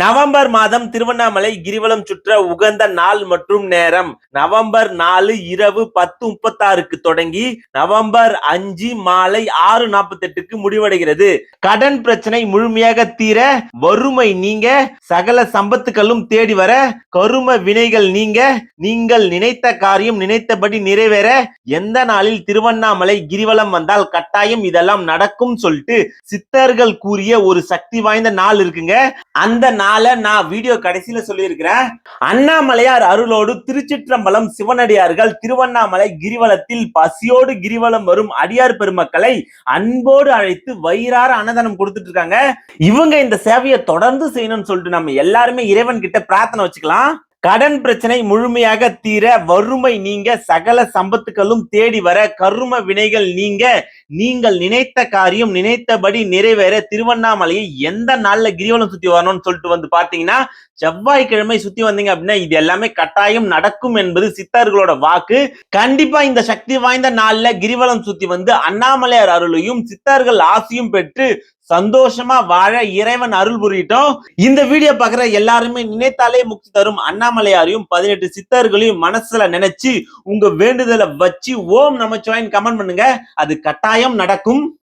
November மாதம் திருவண்ணாமலை கிரிவலம் சுற்ற உகந்த நாள் மற்றும் நேரம். நவம்பர் நாலு இரவு பத்து முப்பத்தாறுக்கு தொடங்கி நவம்பர் அஞ்சு மாலை ஆறு நாற்பத்தி எட்டுக்கு முடிவடைகிறது. கடன் பிரச்சனை முழுமையாக தீர வறுமை நீங்க சகல சம்பத்துக்களும் தேடி வர கரும வினைகள் நீங்க நீங்கள் நினைத்த காரியம் நினைத்தபடி நிறைவேற எந்த நாளில் திருவண்ணாமலை கிரிவலம் வந்தால் கட்டாயம் இதெல்லாம் நடக்கும் சொல்லிட்டு சித்தர்கள் கூறிய ஒரு சக்தி வாய்ந்த நாள் இருக்குங்க. அந்த நாளை நான் வீடியோ கடைசியில சொல்லியிருக்கிறேன். அண்ணாமலையார் அருளோடு திருச்சிற்றம்பலம் சிவனடியார்கள் திருவண்ணாமலை கிரிவலத்தில் பசியோடு கிரிவலம் வரும் அடியார் பெருமக்களை அன்போடு அழைத்து வயிறார அன்னதானம் கொடுத்துட்டு இருக்காங்க. இவங்க இந்த சேவையை தொடர்ந்து செய்யணும்னு சொல்லிட்டு நம்ம எல்லாருமே இறைவன் கிட்ட பிரார்த்தனை வச்சுக்கலாம். கடன் பிரச்சனை முழுமையாக தீர வறுமை நீங்க சகல சம்பத்துக்களும் தேடி வர கரும வினைகள் நீங்க நீங்கள் நினைத்த காரியம் நினைத்தபடி நிறைவேற திருவண்ணாமலையை எந்த நாள்ல கிரிவலம் சுத்தி வரணும்னு சொல்லிட்டு வந்து பாத்தீங்கன்னா செவ்வாய்க்கிழமை சுத்தி வந்தீங்க அப்படின்னா இது எல்லாமே கட்டாயம் நடக்கும் என்பது சித்தர்களோட வாக்கு. கண்டிப்பா இந்த சக்தி வாய்ந்த நாள்ல கிரிவலம் சுத்தி வந்து அண்ணாமலையார் அருளையும் சித்தர்கள் ஆசியும் பெற்று சந்தோஷமா வாழ இறைவன் அருள் புரியட்டும். இந்த வீடியோ பாக்குற எல்லாருமே நினைத்தாலே முக்தி தரும் அண்ணாமலையாரையும் பதினெட்டு சித்தர்களையும் மனசுல நினைச்சு உங்க வேண்டுதலை வச்சு ஓம் நமச்சிவாயின் கமெண்ட் பண்ணுங்க. அது கட்டாயம் நடக்கும்.